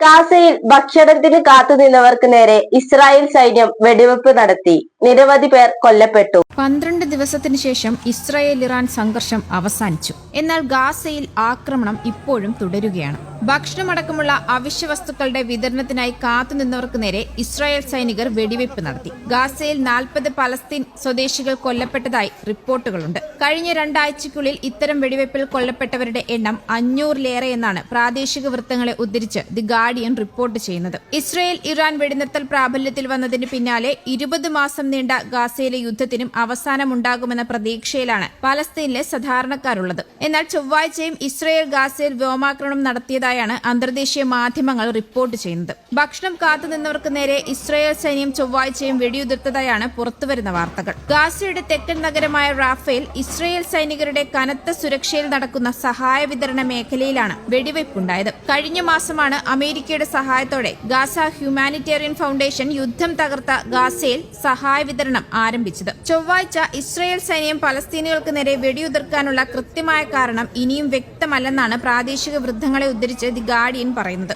ഗാസയിൽ ഭക്ഷണത്തിന് കാത്തുനിന്നവർക്ക് നേരെ ഇസ്രായേൽ സൈന്യം വെടിവെപ്പ് നടത്തി. നിരവധി പേർ കൊല്ലപ്പെട്ടു. പന്ത്രണ്ട് ദിവസത്തിന് ശേഷം ഇസ്രായേൽ ഇറാൻ സംഘർഷം അവസാനിച്ചു. എന്നാൽ ഗാസയിൽ ആക്രമണം ഇപ്പോഴും തുടരുകയാണ്. ഭക്ഷണമടക്കമുള്ള അവശ്യ വസ്തുക്കളുടെ വിതരണത്തിനായി കാത്തുനിന്നവർക്ക് നേരെ ഇസ്രായേൽ സൈനികർ വെടിവെപ്പ് നടത്തി. ഗാസയിൽ നാൽപ്പത് പലസ്തീൻ സ്വദേശികൾ കൊല്ലപ്പെട്ടതായി റിപ്പോർട്ടുകളുണ്ട്. കഴിഞ്ഞ രണ്ടാഴ്ചയ്ക്കുള്ളിൽ ഇത്തരം വെടിവെപ്പിൽ കൊല്ലപ്പെട്ടവരുടെ എണ്ണം അഞ്ഞൂറിലേറെ എന്നാണ് പ്രാദേശിക വൃത്തങ്ങളെ ഉദ്ധരിച്ച് ദി ഗാർഡിയൻ റിപ്പോർട്ട് ചെയ്യുന്നത്. ഇസ്രയേൽ ഇറാൻ വെടിനിർത്തൽ പ്രാബല്യത്തിൽ വന്നതിന് പിന്നാലെ ഇരുപത് മാസം നീണ്ട ഗാസയിലെ യുദ്ധത്തിനും അവസാനമുണ്ടാകുമെന്ന പ്രതീക്ഷയിലാണ് പലസ്തീനിലെ സാധാരണക്കാരുള്ളത്. എന്നാൽ ചൊവ്വാഴ്ചയും ഇസ്രയേൽ ഗാസയിൽ വ്യോമാക്രമണം നടത്തിയതായാണ് അന്തർദേശീയ മാധ്യമങ്ങൾ റിപ്പോർട്ട് ചെയ്യുന്നത്. ഭക്ഷണം കാത്തുനിന്നവർക്ക് നേരെ ഇസ്രയേൽ സൈന്യം ചൊവ്വാഴ്ചയും വെടിയുതിർത്തതായാണ് പുറത്തുവരുന്ന വാർത്തകൾ. ഗാസയുടെ തെക്കൻ നഗരമായ റാഫേൽ ഇസ്രയേൽ സൈനികരുടെ കനത്ത സുരക്ഷയിൽ നടക്കുന്ന സഹായ വിതരണ മേഖലയിലാണ് വെടിവയ്പുണ്ടായത് കഴിഞ്ഞ മാസമാണ് അമേരിക്കയുടെ സഹായത്തോടെ ഗാസ ഹ്യൂമാനിറ്റേറിയൻ ഫൗണ്ടേഷൻ യുദ്ധം തകർത്ത ഗാസയിൽ സഹായ വിതരണം ആരംഭിച്ചത്. ചൊവ്വാഴ്ച ഇസ്രയേൽ സൈന്യം പലസ്തീനികൾക്ക് നേരെ വെടിയുതിർക്കാനുള്ള കൃത്യമായ കാരണം ഇനിയും വ്യക്തമല്ലെന്നാണ് പ്രാദേശിക വൃദ്ധങ്ങളെ ഉദ്ധരിച്ച് ദി ഗാർഡിയൻ പറയുന്നത്.